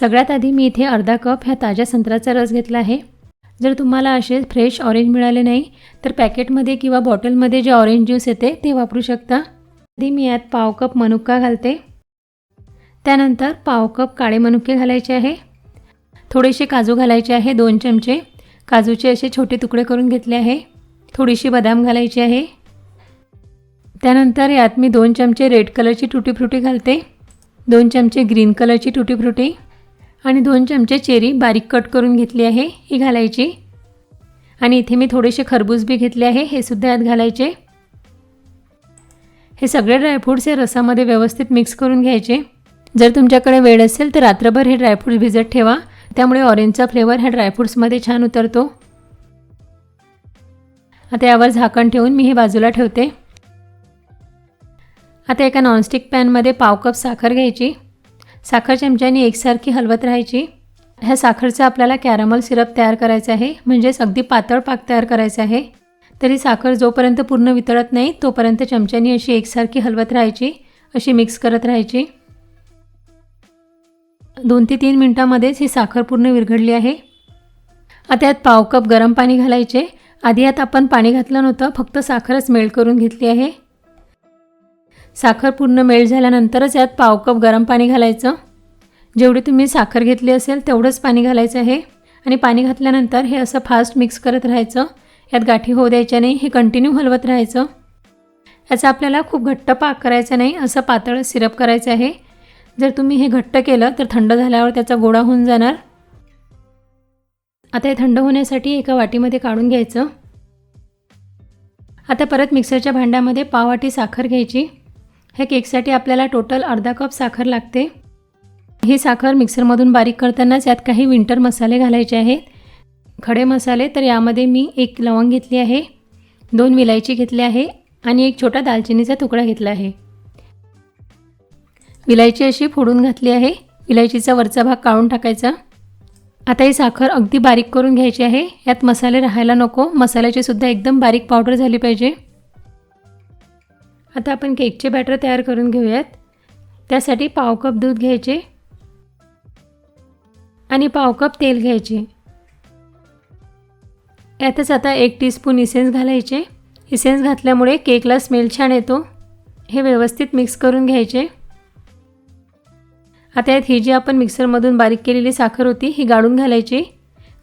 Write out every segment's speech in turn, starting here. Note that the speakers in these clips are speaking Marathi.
सगळ्यात आधी मी इथे अर्धा कप ह्या ताज्या संत्र्याचा रस घेतला आहे. जर तुम्हाला असे फ्रेश ऑरेंज मिळाले नाही तर पॅकेटमध्ये किंवा बॉटलमध्ये जे ऑरेंज ज्यूस येते ते वापरू शकता. आधी मी यात पाव कप मनुका घालते. त्यानंतर पाव कप काळे मनुके घालायचे आहे. थोडेसे काजू घालायचे आहे दोन चमचे. काजूचे असे छोटे तुकडे करून घेतले आहे. थोडीशी बदाम घालायची आहे. त्यानंतर यात मी दोन चमचे रेड कलरची टुटी फ्रुटी घालते. दोन चमचे ग्रीन कलरची टुटी फ्रुटी आणि दोन चमचे चेरी बारीक कट करून घेतली आहे ही घालायची. आणि इथे मी थोडेसे खरबूज बी घेतले आहे हे सुद्धा यात घालायचे. हे सगळे ड्रायफ्रूट्स या रसामध्ये व्यवस्थित मिक्स करून घ्यायचे. जर तुमच्याकडे वेळ असेल तर रात्रभर हे ड्रायफ्रूट्स भिजत ठेवा त्यामुळे ऑरेंजचा फ्लेवर ह्या ड्रायफ्रूट्समध्ये छान उतरतो. आता यावर झाकण ठेवून मी हे बाजूला ठेवते. आता एका नॉनस्टिक पॅनमध्ये पाव कप साखर घ्यायची. साखर चमच्याने एकसारखी हलवत राहायची. ह्या साखरचा आपल्याला कॅरमल सिरप तयार करायचा आहे म्हणजेच अगदी पातळ पाक तयार करायचा आहे. तरी साखर जोपर्यंत पूर्ण वितळत नाही तोपर्यंत चमच्याने अशी एकसारखी हलवत राहायची अशी मिक्स करत राहायची. दोन ते तीन मिनटामध्येच ही साखर पूर्ण विरघडली आहे. आता यात पाव कप गरम पाणी घालायचे. आधी यात आपण पाणी घातलं नव्हतं फक्त साखरच मेल्ट करून घेतली आहे. साखर पूर्ण मेल्ट झाल्यानंतरच यात पाव कप गरम पाणी घालायचं. जेवढी तुम्ही साखर घेतली असेल तेवढंच पाणी घालायचं आहे. आणि पाणी घातल्यानंतर हे असं फास्ट मिक्स करत राहायचं. यात गाठी होऊ द्यायच्या नाही हे कंटिन्यू हलवत राहायचं. याचा आपल्याला खूप घट्ट पाक करायचा नाही असं पातळ सिरप करायचं आहे. जर तुम्ही हे घट्ट केलं तर थंड झाल्यावर त्याचा गोळा होऊन जाणार. आता हे थंड होण्यासाठी एका वाटीमध्ये काढून घ्यायचं. आता परत मिक्सरच्या भांड्यामध्ये पाववाटी साखर घ्यायची. ह्या केकसाठी आपल्याला टोटल अर्धा कप साखर लागते. ही साखर मिक्सरमधून बारीक करतानाच यात काही विंटर मसाले घालायचे आहेत. खडे मसाले तर यामध्ये मी एक लवंग घेतली आहे दोन विलायची घेतली आहे आणि एक छोटा दालचिनीचा तुकडा घेतला आहे. विलायची अशी फोडून घातली आहे. विलायचीचा वरचा भाग काढून टाकायचा. आता ही साखर अगदी बारीक करून घ्यायची आहे. यात मसाले राहायला नको. मसाल्याची सुद्धा एकदम बारीक पावडर झाली पाहिजे. आता आपण केकचे बॅटर तयार करून घेऊयात. त्यासाठी पाव कप दूध घ्यायचे. आणि पाव कप तेल घ्यायचे. यातच आता एक टीस्पून इसेन्स घालायचे. इसेन्स घातल्यामुळे केकला स्मेल छान येतो. हे व्यवस्थित मिक्स करून घ्यायचे. आता यात ही जी आपण मिक्सरमधून बारीक केलेली साखर होती ही गाळून घालायची.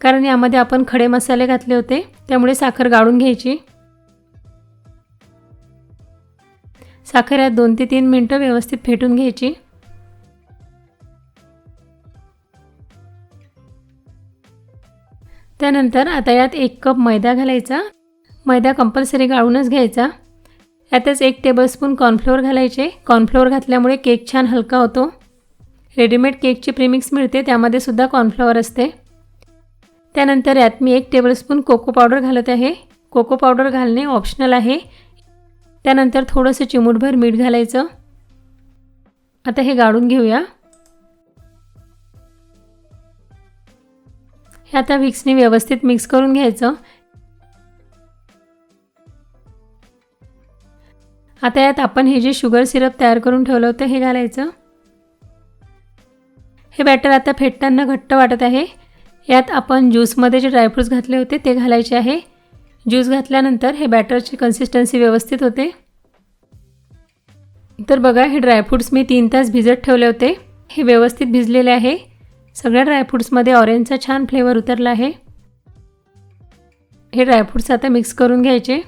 कारण यामध्ये आपण खडे मसाले घातले होते त्यामुळे साखर गाळून घ्यायची. साखर यात दोन ते तीन मिनटं व्यवस्थित फेटून घ्यायची. त्यानंतर आता यात एक कप मैदा घालायचा. मैदा कंपल्सरी गाळूनच घ्यायचा. यातच एक टेबलस्पून कॉर्नफ्लोअर घालायचे. कॉर्नफ्लोअर घातल्यामुळे केक छान हलका होतो. रेडीमेड केकची प्रीमिक्स मिळते त्यामध्ये सुद्धा कॉर्नफ्लॉवर असते. त्यानंतर यात मी एक टेबलस्पून कोको पावडर घालत आहे. कोको पावडर घालणे ऑप्शनल आहे. त्यानंतर थोडंसं चिमूटभर मीठ घालायचं. आता हे गाळून घेऊया. हे आता विक्सने व्यवस्थित मिक्स करून घ्यायचं. आता यात आपण हे जे शुगर सिरप तयार करून ठेवलं होतं हे घालायचं. हे बॅटर आता फेटताना घट्ट वाटत आहे. यात आपण ज्यूसमध्ये जे ड्रायफ्रूट्स घातले होते ते घालायचे आहे. ज्यूस घातल्यानंतर हे बॅटरची कन्सिस्टन्सी व्यवस्थित होते. तर बघा हे ड्रायफ्रूट्स मी तीन तास भिजत ठेवले होते. हे व्यवस्थित भिजलेले आहे. सगळ्या ड्रायफ्रूट्समध्ये ऑरेंजचा छान फ्लेवर उतरला आहे. हे ड्रायफ्रूट्स आता मिक्स करून घ्यायचे.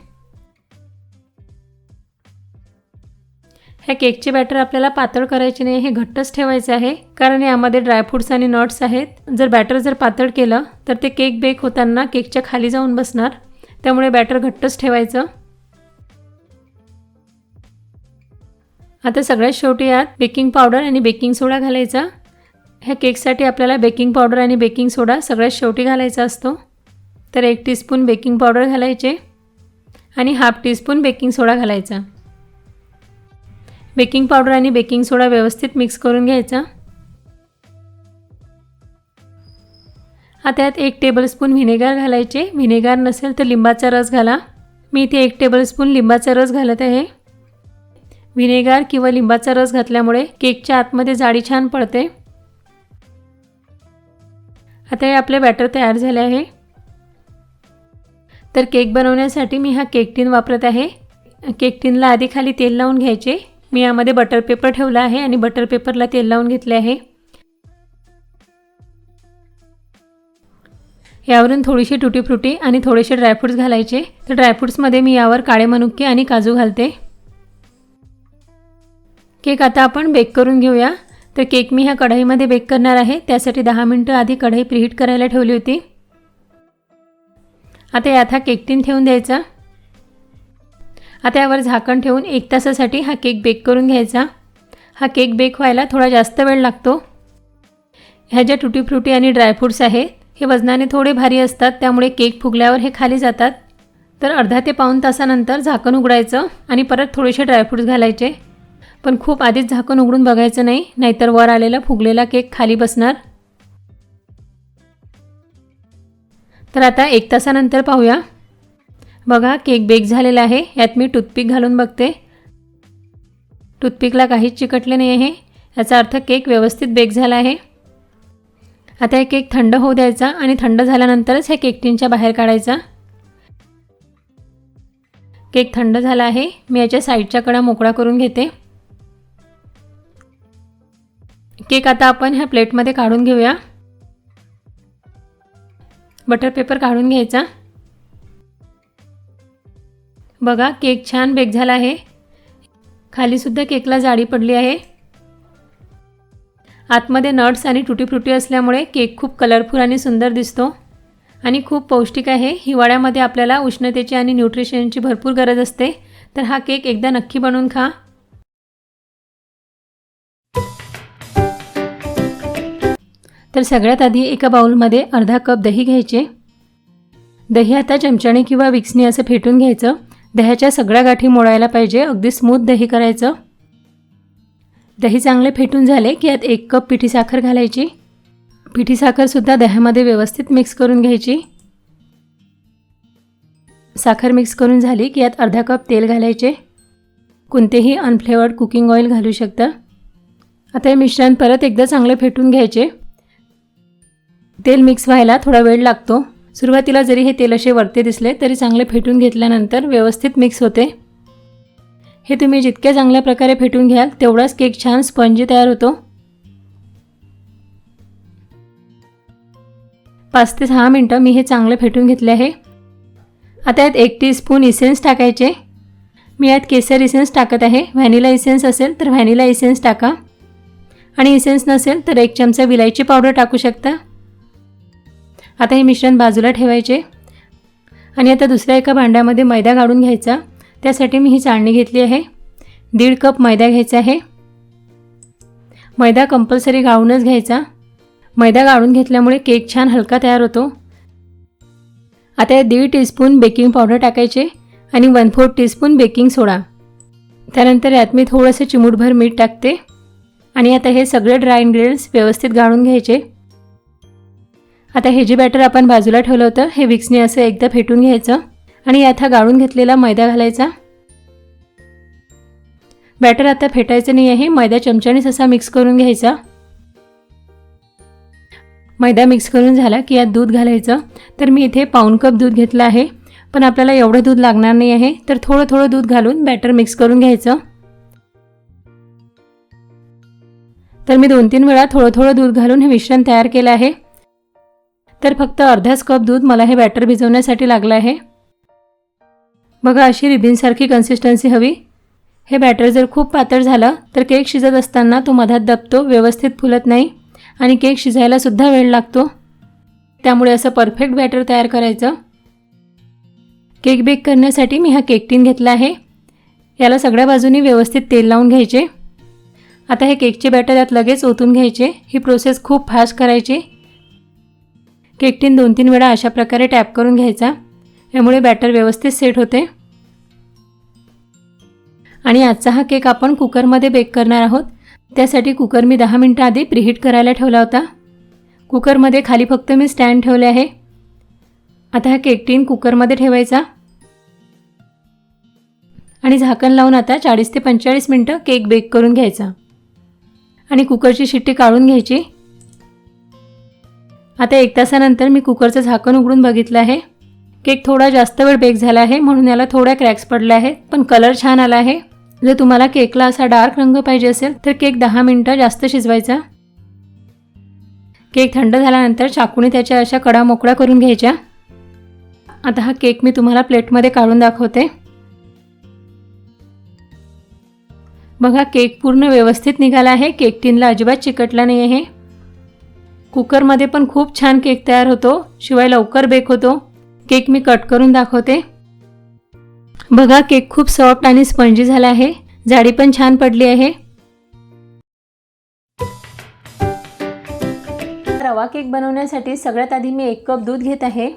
ह्या केकचे बॅटर आपल्याला पातळ करायचे नाही हे घट्टच ठेवायचे आहे. कारण यामध्ये ड्रायफ्रूट्स आणि नट्स आहेत. जर बॅटर जर पातळ केलं तर ते केक बेक होताना केकच्या खाली जाऊन बसणार. त्यामुळे बॅटर घट्टच ठेवायचं. आता सगळ्यात शेवटी यात बेकिंग पावडर आणि बेकिंग सोडा घालायचा. ह्या केकसाठी आपल्याला बेकिंग पावडर आणि बेकिंग सोडा सगळ्यात शेवटी घालायचा असतो. तर एक टीस्पून बेकिंग पावडर घालायचे आणि हाफ टीस्पून बेकिंग सोडा घालायचा. बेकिंग पावडर आणि बेकिंग सोडा व्यवस्थित मिक्स करून घ्यायचा. आता यात एक टेबलस्पून व्हिनेगार घालायचे. व्हिनेगार नसेल तर लिंबाचा रस घाला. मी इथे एक टेबलस्पून लिंबाचा रस घालत आहे. व्हिनेगार किंवा लिंबाचा रस घातल्यामुळे केकच्या आतमध्ये जाडी छान पडते. आता हे आपले बॅटर तयार झाले आहे. तर केक बनवण्यासाठी मी हा केक टीन वापरत आहे. केक टीनला आधी खाली तेल लावून घ्यायचे. मी यामध्ये बटर पेपर ठेवला आहे आणि बटर पेपरला तेल लावून घेतले आहे. यावरून थोडीशी टुटी फ्रुटी आणि थोडेसे ड्रायफ्रूट्स घालायचे. तर ड्रायफ्रूट्समध्ये मी यावर काळे मनुके आणि काजू घालते. केक आता आपण बेक करून घेऊया. तर केक मी ह्या कढईमध्ये बेक करणार आहे. त्यासाठी दहा मिनटं आधी कढई प्रिहीट करायला ठेवली होती. आता यात हा केक टीन ठेवून द्यायचा. आता यावर झाकण ठेवून एक तासासाठी हा केक बेक करून घ्यायचा. हा केक बेक व्हायला थोडा जास्त वेळ लागतो. ह्या ज्या टुटी फ्रुटी आणि ड्रायफ्रूट्स आहेत हे वजनाने थोडे भारी असतात त्यामुळे केक फुगल्यावर हे खाली जातात. तर अर्धा ते पाऊण तासानंतर झाकण उघडायचं आणि परत थोडेसे ड्रायफ्रूट्स घालायचे. पण खूप आधीच झाकण उघडून बघायचं नाही नाहीतर वर आलेला फुगलेला केक खाली बसणार. तर आता एक तासानंतर पाहूया. बघा केक बेक झालेला आहे यात मी टूथपिक घालून बघते. टूथपिकला काहीच चिकटले नाही आहे याचा अर्थ केक व्यवस्थित बेक झाला आहे. आता हे केक थंड होऊ द्यायचा आणि थंड झाल्यानंतरच हे केक टीनच्या बाहेर काढायचा. केक थंड झाला आहे मी याच्या साईडच्या कडा मोकळा करून घेते. केक आता आपण ह्या प्लेटमध्ये काढून घेऊया. बटर पेपर काढून घ्यायचा. बघा केक छान बेक झाला आहे. खालीसुद्धा केकला जाडी पडली आहे. आतमध्ये नट्स आणि टुटीफ्रुटी असल्यामुळे केक खूप कलरफुल आणि सुंदर दिसतो. आणि खूप पौष्टिक आहे. हिवाळ्यामध्ये आपल्याला उष्णतेची आणि न्यूट्रिशनची भरपूर गरज असते. तर हा केक एकदा नक्की बनवून खा. तर सगळ्यात आधी एका बाउलमध्ये अर्धा कप दही घ्यायचे. दही आता चमच्याने किंवा विक्सने असं फेटून घ्यायचं. दह्याच्या सगळ्या गाठी मोडायला पाहिजे अगदी स्मूथ दही करायचं. दही चांगले फेटून झाले की यात एक कप पिठी साखर घालायची. पिठी साखरसुद्धा दह्यामध्ये व्यवस्थित मिक्स करून घ्यायची. साखर मिक्स करून झाली की यात अर्धा कप तेल घालायचे. कोणतेही अनफ्लेवर्ड कुकिंग ऑइल घालू शकता. आता हे मिश्रण परत एकदा चांगले फेटून घ्यायचे. तेल मिक्स व्हायला थोडा वेळ लागतो. सुरुवातीला जरी हे तेल असे वरते दिसले तरी चांगले फेटून घेतल्यानंतर व्यवस्थित मिक्स होते. हे तुम्ही जितक्या चांगल्या प्रकारे फेटून घ्याल तेवढाच केक छान स्पंजी तयार होतो. पाच ते सहा मिनटं मी हे चांगलं फेटून घेतले आहे. आता यात एक टी स्पून इसेन्स टाकायचे. मी यात केसर इसेन्स टाकत आहे. व्हॅनिला इसेन्स असेल तर व्हॅनिला इसेन्स टाका. आणि इसेन्स नसेल तर एक चमचा विलायची पावडर टाकू शकता. आता हे मिश्रण बाजूला ठेवायचे. आणि आता दुसऱ्या एका भांड्यामध्ये मैदा काढून घ्यायचा. त्यासाठी मी ही चाळणी घेतली आहे. दीड कप मैदा घ्यायचा आहे. मैदा कंपल्सरी गाळूनच घ्यायचा. मैदा गाळून घेतल्यामुळे केक छान हलका तयार होतो. आता या दीड टीस्पून बेकिंग पावडर टाकायचे आणि one fourth teaspoon baking soda त्यानंतर यात मी थोडंसं चिमूटभर मीठ टाकते. आणि आता हे सगळे ड्राय इन्ग्रेडियंट्स व्यवस्थित गाळून घ्यायचे. आता हे जे बॅटर आपण बाजूला ठेवलं होतं हे विक्सने असं एकदा फेटून घ्यायचं आणि यात हा गाळून घेतलेला मैदा घालायचा. बॅटर आता फेटायचं नाही आहे मैदा चमच्यानेच असा मिक्स करून घ्यायचा. मैदा मिक्स करून झाला की यात दूध घालायचं. तर मी इथे पाऊन कप दूध घेतलं आहे पण आपल्याला एवढं दूध लागणार नाही आहे तर थोडं थोडं दूध घालून बॅटर मिक्स करून घ्यायचं. तर मी दोन तीन वेळा थोडं थोडं दूध घालून हे मिश्रण तयार केलं आहे. तर फक्त अर्धाच कप दूध मला हे बॅटर भिजवण्यासाठी लागलं आहे. बघा अशी रिबिनसारखी कन्सिस्टन्सी हवी. हे बॅटर जर खूप पातळ झालं तर केक शिजत असताना तो मधात दबतो व्यवस्थित फुलत नाही आणि केक शिजायलासुद्धा वेळ लागतो. त्यामुळे असं परफेक्ट बॅटर तयार करायचं. केक बेक करण्यासाठी मी हा केक टीन घेतला आहे. याला सगळ्या बाजूनी व्यवस्थित तेल लावून घ्यायचे. आता हे केकचे बॅटर यात लगेच ओतून घ्यायचे. ही प्रोसेस खूप फास्ट करायची. केक टीन दोन तीन वेळा अशा प्रकारे टॅप करून घ्यायचा. यामुळे बॅटर व्यवस्थित सेट होते. आणि आजचा हा केक आपण कुकरमध्ये बेक करणार आहोत. त्यासाठी कुकर मी दहा मिनटं आधी प्रिहीट करायला ठेवला होता. कुकरमध्ये खाली फक्त मी स्टँड ठेवले आहे. आता हा केक टीन कुकरमध्ये ठेवायचा. आणि झाकण लावून आता चाळीस ते पंचेचाळीस मिनटं केक बेक करून घ्यायचा. आणि कुकरची शिट्टी काढून घ्यायची. आता एक तासानंतर मी कुकरचं झाकण उघडून बघितलं आहे. केक थोडा जास्त वेळ बेक झाला आहे म्हणून याला थोड्या क्रॅक्स पडल्या आहेत पण कलर छान आला आहे. जर तुम्हाला केकला असा डार्क रंग पाहिजे असेल तर केक दहा मिनटं जास्त शिजवायचा. केक थंड झाल्यानंतर चाकूने त्याच्या अशा कडा मोकळ्या करून घ्यायच्या. आता हा केक मी तुम्हाला प्लेटमध्ये काढून दाखवते. बघा केक पूर्ण व्यवस्थित निघाला आहे. केक टिनला अजिबात चिकटला नाही आहे कुकरमध्ये पण खूप छान केक तयार होतो. शिवाय लवकर बेक होतो. केक मी कट करून दाखवते. बघा केक खूप सॉफ्ट आणि स्पंजी झाला आहे. जाडी पण छान पडली आहे. रवा केक बनवण्यासाठी सगळ्यात आधी मी एक कप दूध घेत आहे.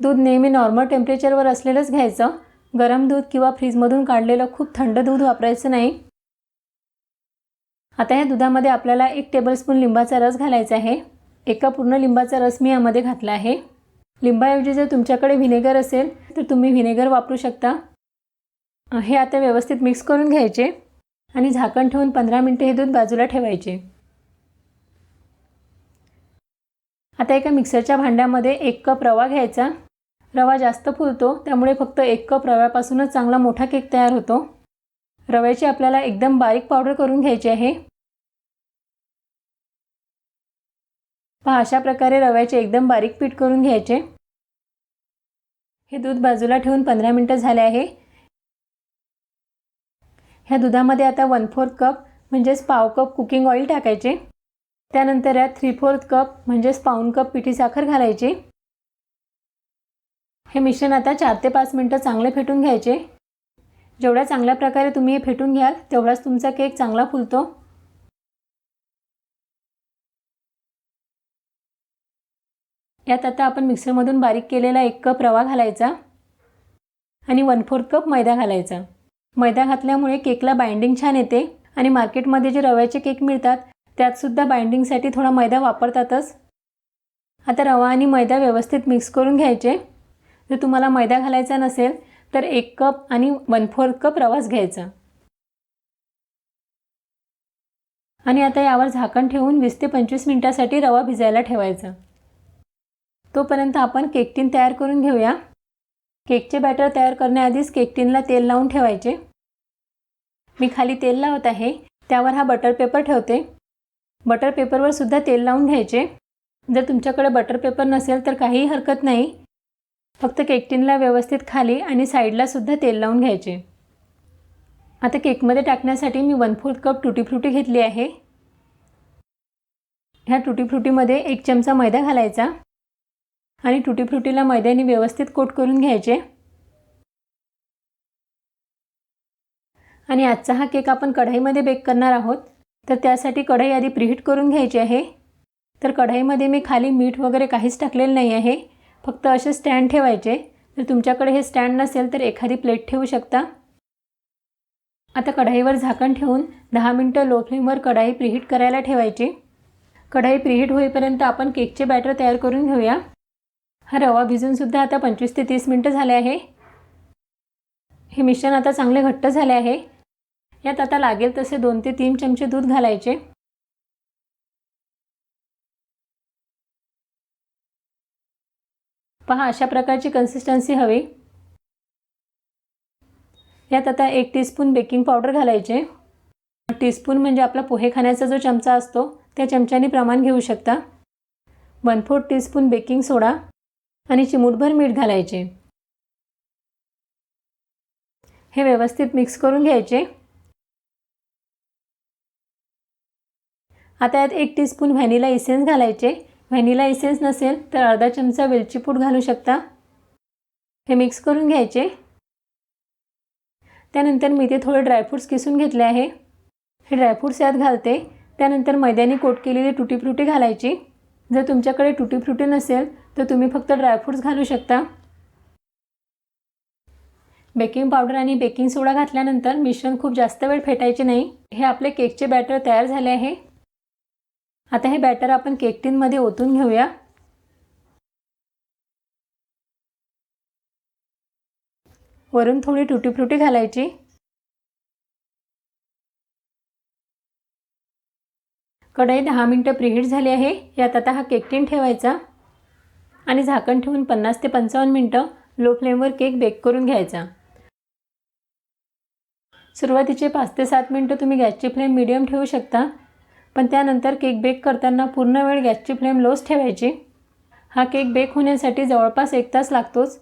दूध नेहमी नॉर्मल टेम्परेचरवर असलेलंच घ्यायचं. गरम दूध किंवा फ्रीजमधून काढलेलं खूप थंड दूध वापरायचं नाही. आता या दुधामध्ये आपल्याला एक टेबलस्पून लिंबाचा रस घालायचा आहे. एका पूर्ण लिंबाचा रस मी यामध्ये घातला आहे. लिंबाऐवजी जर तुमच्याकडे व्हिनेगर असेल तर तुम्ही व्हिनेगर वापरू शकता. हे आता व्यवस्थित मिक्स करून घ्यायचे आणि झाकण ठेवून पंधरा मिनटे हे दूध बाजूला ठेवायचे. आता एका मिक्सरच्या भांड्यामध्ये एक कप रवा घ्यायचा. रवा जास्त फुलतो त्यामुळे फक्त एक कप रव्यापासूनच चांगला मोठा केक तयार होतो. रव्याची आपल्याला एकदम बारीक पावडर करून घ्यायची आहे. पहा अशा प्रकारे रव्याचे एकदम बारीक पीठ करून घ्यायचे. हे दूध बाजूला ठेवून पंधरा मिनटं झाले आहे. ह्या दुधामध्ये आता वन फोर्थ कप म्हणजेच पाव कप कुकिंग ऑइल टाकायचे. त्यानंतर यात थ्री फोर्थ कप म्हणजेच पाऊन कप पिठी साखर घालायची. हे मिश्रण आता चार ते पाच मिनटं चांगले फेटून घ्यायचे. जेवढ्या चांगल्या प्रकारे तुम्ही हे फेटून घ्याल तेवढाच तुमचा केक चांगला फुलतो. यात आता आपण मिक्सरमधून बारीक केलेला एक कप रवा घालायचा आणि वन फोर्थ कप मैदा घालायचा. मैदा घातल्यामुळे केकला बाइंडिंग छान येते आणि मार्केटमध्ये जे रव्याचे केक मिळतात त्यातसुद्धा बाइंडिंगसाठी थोडा मैदा वापरतातच. आता रवा आणि मैदा व्यवस्थित मिक्स करून घ्यायचे. जर तुम्हाला मैदा घालायचा नसेल तर एक कप आणि वन फोर्थ कप रवाच घ्यायचा. आणि आता यावर झाकण ठेवून वीस ते पंचवीस मिनटासाठी रवा भिजायला ठेवायचा. तोपर्यंत आपण केक टीन तयार करून घेऊया. केकचे बॅटर तयार करण्याआधीच केक टीनला तेल लावून ठेवायचे. मी खाली तेल लावत आहे. त्यावर हा बटर पेपर ठेवते. बटर पेपरवर सुद्धा तेल लावून घ्यायचे. जर तुमच्याकडे बटर पेपर नसेल तर काहीही हरकत नाही. फक्त केक टीनला व्यवस्थित खाली आणि साईडलासुद्धा तेल लावून घ्यायचे. आता केकमध्ये टाकण्यासाठी मी one fourth cup tutti frutti घेतली आहे. ह्या टुटी फ्रुटीमध्ये एक चमचा मैदा घालायचा आणि टुटी फ्रुटीला मैद्याने व्यवस्थित कोट करून घ्यायचे. आणि आजचा हा केक आपण कढाईमध्ये बेक करणार आहोत. तर त्यासाठी कढाई आधी प्रिहीट करून घ्यायची आहे. तर कढाईमध्ये मी खाली मीठ वगैरे काहीच टाकलेलं नाही आहे. फक्त असे स्टँड ठेवायचे. जर तुमच्याकडे हे स्टँड नसेल तर एखादी प्लेट ठेवू शकता. आता कढाईवर झाकण ठेवून दहा मिनटं लो फ्लेमवर कढाई प्रिहीट करायला ठेवायची. कढाई प्रिहीट होईपर्यंत आपण केकचे बॅटर तयार करून घेऊया. हा रवा भिजूनसुद्धा आता पंचवीस ते तीस मिनटं झाले आहे. हे मिश्रण आता चांगले घट्ट झाले आहे. यात आता लागेल तसे दोन ते तीन चमचे दूध घालायचे. पहा अशा प्रकारची कन्सिस्टन्सी हवी. यात आता एक टीस्पून बेकिंग पावडर घालायचे. टीस्पून म्हणजे आपला पोहे खाण्याचा जो चमचा असतो त्या चमच्याने प्रमाण घेऊ शकता. One fourth teaspoon baking soda आणि चिमूटभर मीठ घालायचे. हे व्यवस्थित मिक्स करून घ्यायचे. आता यात एक टीस्पून व्हॅनिला इसेन्स घालायचे. व्हॅनिला एसेन्स नसेल तर अर्धा चमचा वेलची पूड घालू शकता. हे मिक्स करून घ्यायचे. त्यानंतर मी ते थोडे ड्रायफ्रूट्स किसून घेतले आहे. हे ड्रायफ्रूट्स यात घालते. त्यानंतर मैद्याने कोट केलेली टुटी फ्रुटी घालायची. जर तुमच्याकडे टुटी फ्रुटी नसेल तर तुम्ही फक्त ड्रायफ्रूट्स घालू शकता. बेकिंग पावडर आणि बेकिंग सोडा घातल्यानंतर मिश्रण खूप जास्त वेळ फेटायचे नाही. हे आपले केकचे बॅटर तयार झाले आहे. आता हे बॅटर आपण केक टीनमध्ये ओतून घेऊया. वरून थोडी टुटी फ्रुटी घालायची. कढई दहा मिनटं प्रिहीट झाली आहे. यात आता हा केक टीन ठेवायचा. आणि झाकण ठेवून पन्नास ते पंचावन्न मिनटं लो फ्लेमवर केक बेक करून घ्यायचा. सुरुवातीचे पाच ते सात मिनटं तुम्ही गॅसची फ्लेम मिडियम ठेवू शकता. पण त्यानंतर केक बेक करताना पूर्ण वेळ गॅसची फ्लेम लोच ठेवायची. हा केक बेक होण्यासाठी जवळपास एक तास लागतोच.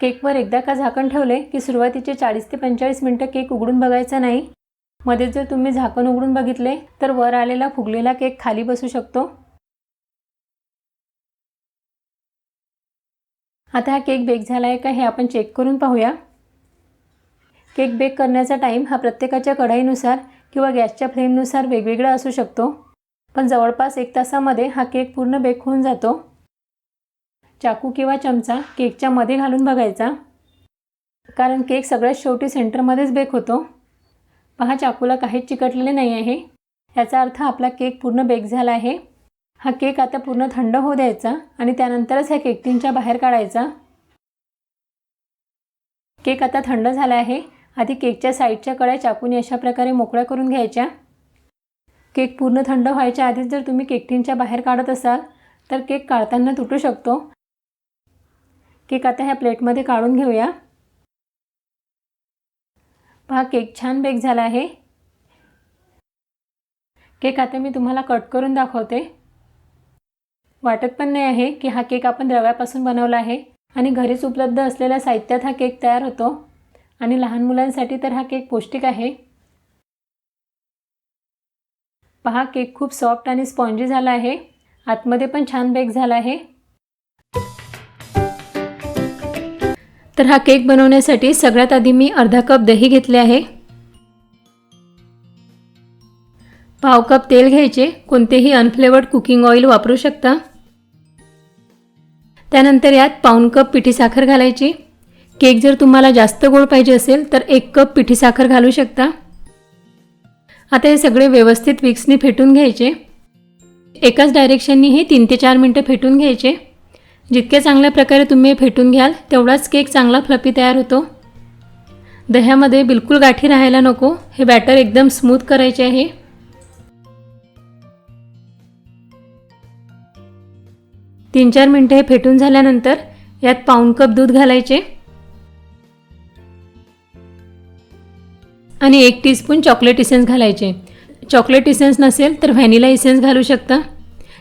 केकवर एकदा का झाकण ठेवले की सुरुवातीचे चाळीस ते पंचेचाळीस मिनटं केक उघडून बघायचा नाही. मध्ये जर तुम्ही झाकण उघडून बघितले तर वर आलेला फुगलेला केक खाली बसू शकतो. आता हा केक बेक झाला आहे का हे आपण चेक करून पाहूया. केक बेक करण्याचा टाईम हा प्रत्येकाच्या कढाईनुसार किंवा गॅसच्या फ्लेमनुसार वेगवेगळा असू शकतो. पण जवळपास एक तासामध्ये हा केक पूर्ण बेक होऊन जातो. चाकू किंवा चमचा केकच्या मध्ये घालून बघायचा. कारण केक सगळ्यात शेवटी सेंटरमध्येच बेक होतो. पहा चाकूला काहीच चिकटलेले नाही आहे. याचा अर्थ आपला केक पूर्ण बेक झाला आहे. हा केक आता पूर्ण थंड होऊ द्यायचा आणि त्यानंतरच ह्या केक टीनच्या बाहेर काढायचा. केक आता थंड झाला आहे. आधी केकच्या साईडच्या कळ्या चाकूने अशा प्रकारे मोकळ्या करून घ्यायच्या. केक पूर्ण थंड व्हायच्या आधीच जर तुम्ही केकटीनच्या बाहेर काढत असाल तर केक काढताना तुटू शकतो. केक आता ह्या प्लेटमध्ये काढून घेऊया. पहा केक छान बेक झाला आहे. केक आता मी तुम्हाला कट करून दाखवते. वाटत पण नाही आहे की हा केक आपण रव्यापासून बनवला आहे आणि घरीच उपलब्ध असलेल्या साहित्यात हा केक तयार होतो. आणि लहान मुलांसाठी तर हा केक पौष्टिक आहे. पहा केक खूप सॉफ्ट आणि स्पॉन्जी झाला आहे. आतमध्ये पण छान बेक झाला आहे. तर हा केक बनवण्यासाठी सगळ्यात आधी मी अर्धा कप दही घेतले आहे. पाव कप तेल घ्यायचे. कोणतेही अनफ्लेवर्ड कुकिंग ऑइल वापरू शकता. त्यानंतर यात पाऊन कप पिठी साखर घालायची. केक जर तुम्हाला जास्त गोड पाहिजे असेल तर एक कप पिठी साखर घालू शकता. आता हे सगळे व्यवस्थित विक्सने फेटून घ्यायचे. एकाच डायरेक्शननी हे तीन ते चार मिनटं फेटून घ्यायचे. जितक्या चांगल्या प्रकारे तुम्ही फेटून घ्याल तेवढाच केक चांगला फ्लपी तयार होतो. दह्यामध्ये बिलकुल गाठी राहायला नको हे बॅटर एकदम स्मूथ करायचे आहे. तीन चार मिनटं हे फेटून झाल्यानंतर यात पाऊन कप दूध घालायचे. आणि एक टीस्पून चॉकलेट इसेन्स घालायचे. चॉकलेट इसेन्स नसेल तर व्हॅनिला इसेन्स घालू शकता.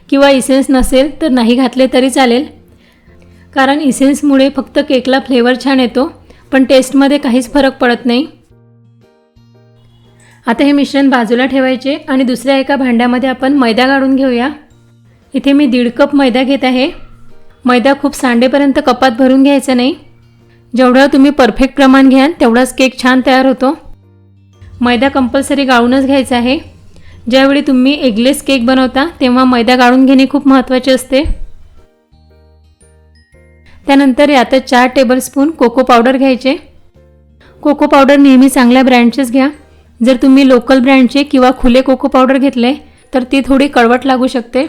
किंवा इसेन्स नसेल तर नाही घातले तरी चालेल. कारण इसेन्समुळे फक्त केकला फ्लेवर छान येतो पण टेस्टमध्ये काहीच फरक पडत नाही. आता हे मिश्रण बाजूला ठेवायचे आणि दुसऱ्या एका भांड्यामध्ये आपण मैदा काढून घेऊया. इथे मी दीड कप मैदा घेत आहे. मैदा खूप सांडेपर्यंत कपात भरून घ्यायचा नाही. जेवढं तुम्ही परफेक्ट प्रमाण घ्याल तेवढाच केक छान तयार होतो. मैदा कंपल्सरी गाळूनच घ्यायचा आहे. ज्यावेळी तुम्ही एगलेस केक बनवता तेव्हा मैदा गाळून घेणे खूप महत्त्वाचे असते. त्यानंतर यात चार टेबलस्पून कोको पावडर घ्यायचे. कोको पावडर नेहमी चांगल्या ब्रँडचेच घ्या. जर तुम्ही लोकल ब्रँडचे किंवा खुले कोको पावडर घेतले तर ती थोडी कळवट लागू शकते.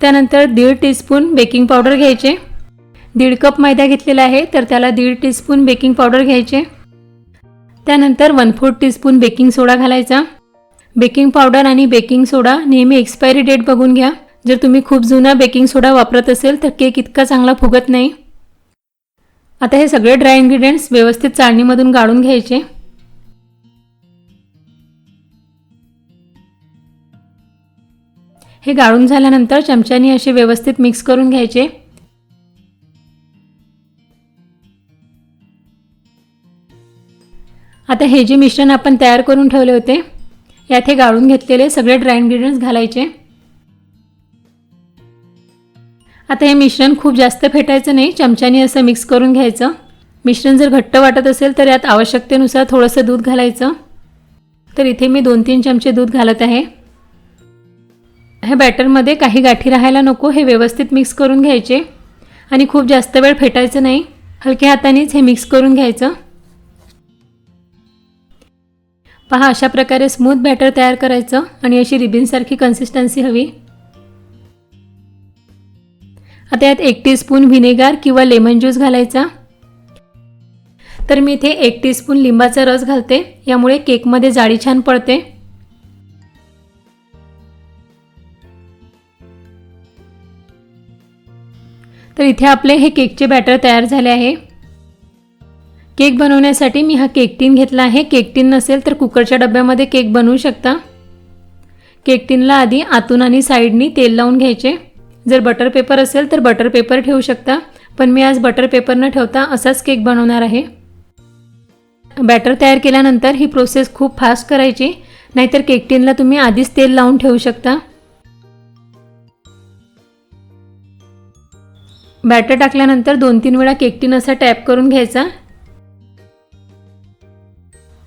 त्यानंतर दीड टीस्पून बेकिंग पावडर घ्यायचे. दीड कप मैदा घेतलेला आहे तर त्याला दीड टीस्पून बेकिंग पावडर घ्यायचे. त्यानंतर one fourth teaspoon baking soda घालायचा. बेकिंग पावडर आणि बेकिंग सोडा नेहमी एक्सपायरी डेट बघून घ्या. जर तुम्ही खूप जुना बेकिंग सोडा वापरत असेल तर केक इतका चांगला फुगत नाही. आता हे सगळे ड्राय इन्ग्रेडियंट्स व्यवस्थित चाळणीमधून गाळून घ्यायचे. हे गाळून झाल्यानंतर चमच्यानी असे व्यवस्थित मिक्स करून घ्यायचे. आता हे जे मिश्रण आपण तयार करून ठेवले होते यात हे गाळून घेतलेले सगळे ड्राय इन्ग्रेडियंट्स घालायचे. आता हे मिश्रण खूप जास्त फेटायचं नाही चमच्यानी असं मिक्स करून घ्यायचं. मिश्रण जर घट्ट वाटत असेल तर यात आवश्यकतेनुसार थोडंसं दूध घालायचं. तर इथे मी दोन तीन चमचे दूध घालत आहे. ह्या बॅटरमध्ये काही गाठी राहायला नको हे व्यवस्थित मिक्स करून घ्यायचे. आणि खूप जास्त वेळ फेटायचं नाही हलक्या हातानेच हे मिक्स करून घ्यायचं. पहा अशा प्रकारे स्मूथ बॅटर तयार करायचं आणि अशी रिबिनसारखी कन्सिस्टन्सी हवी. आता यात एक टीस्पून व्हिनेगार किंवा लेमन ज्यूस घालायचा. तर मी इथे एक टीस्पून लिंबाचा रस घालते यामुळे केकमध्ये जाळी छान पडते. तर इथे आपले हे केकचे बॅटर तयार झाले आहे. केक बनवण्यासाठी मी हा केक टीन घेतला आहे. केक टीन नसेल तर कुकरच्या डब्यामध्ये केक बनवू शकता. केक टीनला आधी आतून आणि साईडनी तेल लावून घ्यायचे. जर बटर पेपर असेल तर बटर पेपर ठेवू शकता. पण मी आज बटर पेपर न ठेवता असाच केक बनवणार आहे. बॅटर तयार केल्यानंतर ही प्रोसेस खूप फास्ट करायची. नाहीतर केक टीनला तुम्ही आधीच तेल लावून ठेवू शकता. बॅटर टाकल्यानंतर दोन तीन वेळा केक टीन असा टॅप करून घ्यायचा.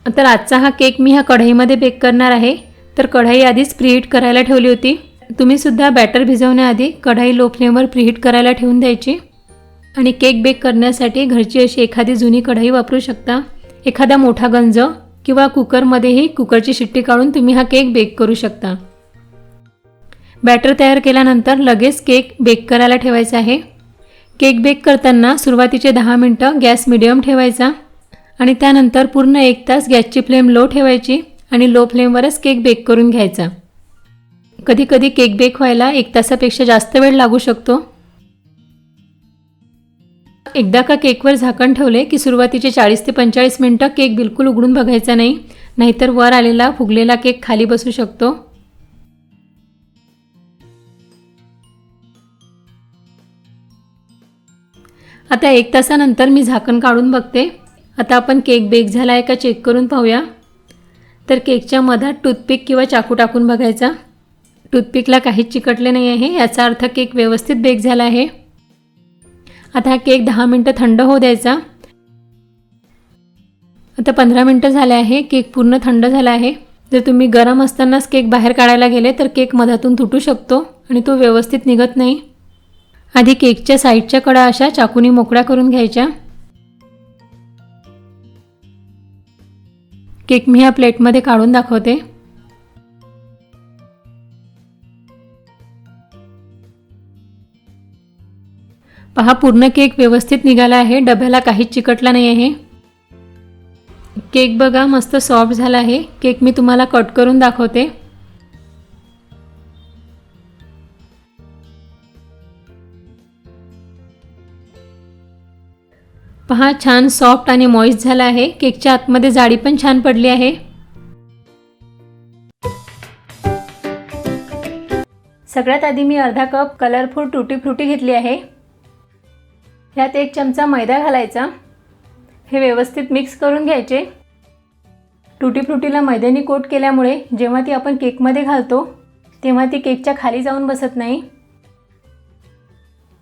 तर आजचा हा केक मी ह्या कढईमध्ये बेक करणार आहे. तर कढई आधीच प्रीहीट करायला ठेवली होती. तुम्ही सुद्धा बॅटर भिजवण्याआधी कढई लो फ्लेमवर प्रीहीट करायला ठेवून द्यायची. आणि केक बेक करण्यासाठी घरची अशी एखादी जुनी कढई वापरू शकता. एखादा मोठा गंज किंवा कुकरमध्येही कुकरची शिट्टी काढून तुम्ही हा केक बेक करू शकता. बॅटर तयार केल्यानंतर लगेच केक बेक करायला ठेवायचा आहे. केक बेक करताना सुरुवातीचे दहा मिनटं गॅस मिडियम ठेवायचा. आणि त्यानंतर पूर्ण एक तास गॅसची फ्लेम लो ठेवायची आणि लो फ्लेमवरच केक बेक करून घ्यायचा. कधी कधी केक बेक व्हायला एक तासापेक्षा जास्त वेळ लागू शकतो. एकदा का केकवर झाकण ठेवले की सुरुवातीचे चाळीस ते पंचेचाळीस मिनटं केक बिलकुल उघडून बघायचा नाही नाहीतर वर आलेला फुगलेला केक खाली बसू शकतो. आता एक तासानंतर मी झाकण काढून बघते. आता आपण केक बेक झाला आहे का चेक करून पाहूया. तर केकच्या मधात टूथपिक किंवा चाकू टाकून बघायचा. टूथपिकला काहीच चिकटले नाही आहे याचा अर्थ केक व्यवस्थित बेक झाला आहे. आता हा केक दहा मिनटं थंड होऊ द्यायचा. आता पंधरा मिनटं झाले आहे केक पूर्ण थंड झाला आहे. जर तुम्ही गरम असतानाच केक बाहेर काढायला गेले तर केक मधातून तुटू शकतो आणि तो व्यवस्थित निघत नाही. आधी केकच्या साईडच्या कडा अशा चाकूनी मोकळ्या करून घ्यायच्या. केक मी ह्या प्लेटमध्ये काढून दाखवते. पहा पूर्ण केक व्यवस्थित निघाला आहे. डब्याला काहीच चिकटला नाही आहे केक बघा मस्त सॉफ्ट झाला आहे. केक मी तुम्हाला कट करून दाखवते. पहा छान सॉफ्ट आणि मॉइस्ट झाला आहे. केकच्या आतमध्ये जाडी पण छान पडली आहे. सगळ्यात आधी मी अर्धा कप कलरफुल टुटी फ्रुटी घेतली आहे. ह्यात एक चमचा मैदा घालायचा. हे व्यवस्थित मिक्स करून घ्यायचे. टुटी फ्रुटीला मैद्याने कोट केल्यामुळे जेव्हा ती आपण केकमध्ये घालतो तेव्हा ती केकच्या खाली जाऊन बसत नाही.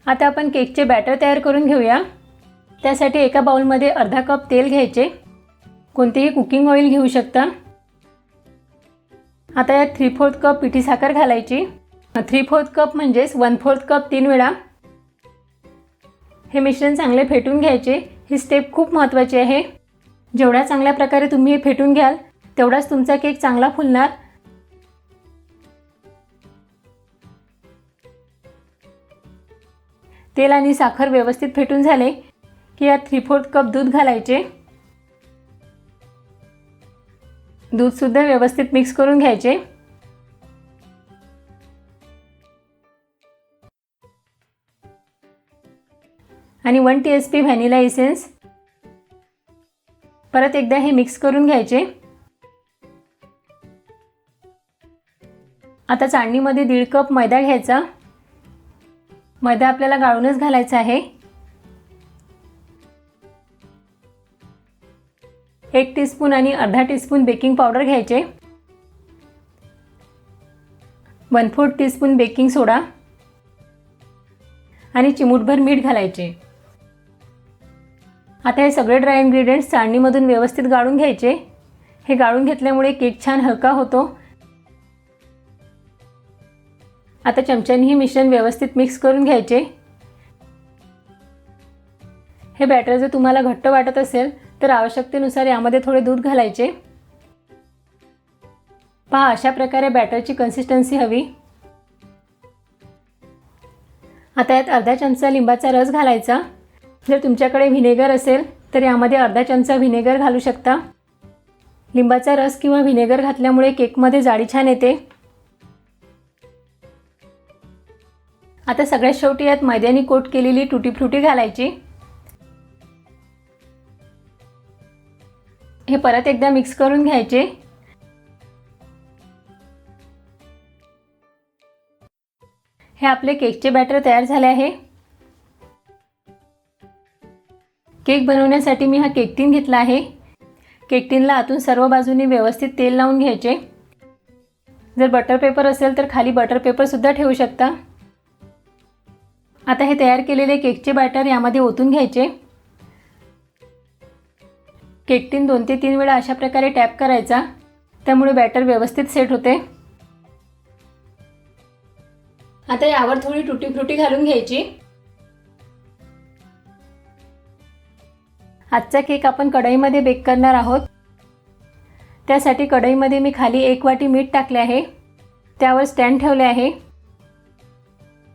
आता आपण केकचे बॅटर तयार करून घेऊया. त्यासाठी एका बाउलमध्ये अर्धा कप तेल घ्यायचे. कोणतेही कुकिंग ऑइल घेऊ शकता. आता यात थ्री फोर्थ कप पिठी साखर घालायची. थ्री फोर्थ कप म्हणजेच वन फोर्थ कप तीन वेळा. हे मिश्रण चांगले फेटून घ्यायचे. ही स्टेप खूप महत्त्वाची आहे. जेवढ्या चांगल्या प्रकारे तुम्ही हे फेटून घ्याल तेवढाच तुमचा केक चांगला फुलणार. तेल आणि साखर व्यवस्थित फेटून झाले. की यात थ्री फोर्थ कप दूध घालायचे. दूधसुद्धा व्यवस्थित मिक्स करून घ्यायचे. आणि one T S P vanilla essence परत एकदा हे मिक्स करून घ्यायचे. आता चाळणीमध्ये दीड कप मैदा घ्यायचा. मैदा आपल्याला गाळूनच घालायचा आहे. एक टीस्पून आणि अर्धा टीस्पून बेकिंग पावडर घ्यायचे. One fourth teaspoon baking soda आणि चिमूटभर मीठ घालायचे. आता हे सगळे ड्राय इन्ग्रेडियंट्स चाळणीमधून व्यवस्थित गाळून घ्यायचे. हे गाळून घेतल्यामुळे केक छान हलका होतो. आता चमच्याने हे मिश्रण व्यवस्थित मिक्स करून घ्यायचे. हे बॅटर जर तुम्हाला घट्ट वाटत असेल तर आवश्यकतेनुसार यामध्ये थोडे दूध घालायचे. पहा अशा प्रकारे बॅटरची कन्सिस्टन्सी हवी. आता यात अर्धा चमचा लिंबाचा रस घालायचा. जर तुमच्याकडे व्हिनेगर असेल तर यामध्ये अर्धा चमचा व्हिनेगर घालू शकता. लिंबाचा रस किंवा व्हिनेगर घातल्यामुळे केकमध्ये जाडी छान येते. आता सगळ्यात शेवटी यात मैद्यानी कोट केलेली टुटी फ्रुटी घालायची. हे परत एकदा मिक्स करून घ्यायचे. हे आपले केकचे बॅटर तयार झाले आहे. केक बनवण्यासाठी मी हा केक टीन घेतला आहे. केक टीनला आतून सर्व बाजूनी व्यवस्थित तेल लावून घ्यायचे. जर बटर पेपर असेल तर खाली बटर पेपरसुद्धा ठेवू शकता. आता हे तयार केलेले केकचे बॅटर यामध्ये ओतून घ्यायचे. केकटीन दोन ते तीन वेळा अशा प्रकारे टॅप करायचा. त्यामुळे बॅटर व्यवस्थित सेट होते. आता यावर थोडी टुटी फ्रुटी घालून घ्यायची. आजचा केक आपण कढईमध्ये बेक करणार आहोत. त्यासाठी कढईमध्ये मी खाली एक वाटी मीठ टाकले आहे. त्यावर स्टँड ठेवले आहे.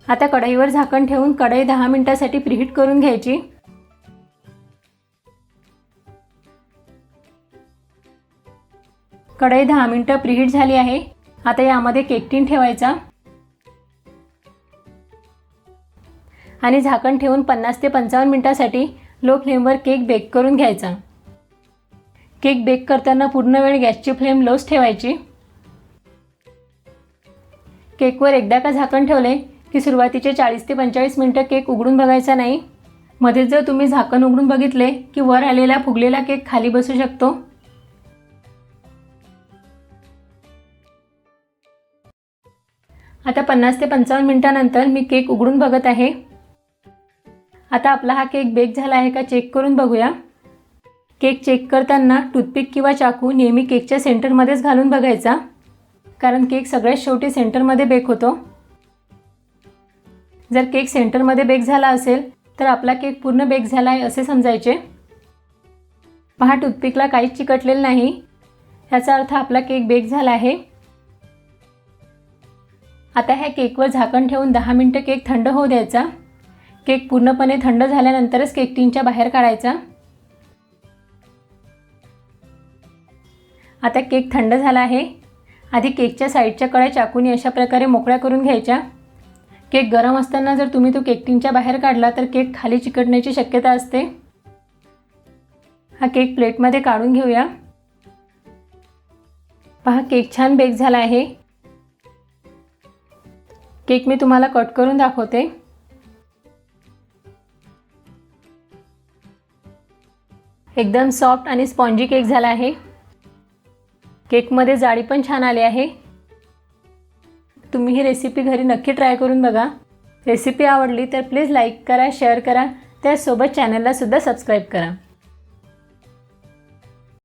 आता कढईवर झाकण ठेवून कढई दहा मिनटासाठी प्रिहीट करून घ्यायची. कढई दहा मिनटं प्रीहीट झाली आहे. आता यामध्ये केक टीन ठेवायचा. आणि झाकण ठेवून पन्नास ते पंचावन्न मिनटासाठी लो फ्लेमवर केक बेक करून घ्यायचा. केक बेक करताना पूर्ण वेळ गॅसची फ्लेम लोच ठेवायची. केकवर एकदा का झाकण ठेवले की सुरुवातीचे चाळीस ते पंचेचाळीस मिनटं केक उघडून बघायचा नाही. मध्ये जर तुम्ही झाकण उघडून बघितले की वर आलेला फुगलेला केक खाली बसू शकतो. आता पन्नास ते पंचावन्न मिनटानंतर मी केक उघडून बघत आहे. आता आपला हा केक बेक झाला आहे का चेक करून बघूया. केक चेक करताना टूथपिक किंवा चाकू नेहमी केकच्या सेंटरमध्येच घालून बघायचा. कारण केक सगळ्यात शेवटी सेंटरमध्ये बेक होतो. जर केक सेंटरमध्ये बेक झाला असेल तर आपला केक पूर्ण बेक झाला आहे असे समजायचे. पहा टूथपिकला काहीच चिकटलेलं नाही. ह्याचा अर्थ आपला केक बेक झाला आहे. आता ह्या केकवर झाकण ठेवून दहा मिनटं केक थंड होऊ द्यायचा. केक पूर्णपणे थंड झाल्यानंतरच केक टीनच्या बाहेर काढायचा. आता केक थंड झाला आहे. आधी केकच्या साईडच्या कळ्या चाकूने अशा प्रकारे मोकळ्या करून घ्यायच्या. केक गरम असताना जर तुम्ही तो केक टीनच्या बाहेर काढला तर केक खाली चिकटण्याची शक्यता असते. हा केक प्लेटमध्ये काढून घेऊया. पहा केक छान बेक झाला आहे. केक मी तुम्हाला कट करून दाखवते. एकदम सॉफ्ट आणि स्पॉन्जी केक झाला आहे. केकमध्ये जाळी पण छान आली आहे. तुम्ही ही रेसिपी घरी नक्की ट्राय करून बघा. रेसिपी आवडली तर प्लीज लाईक करा शेअर करा. त्याचसोबत चॅनललासुद्धा सबस्क्राईब करा.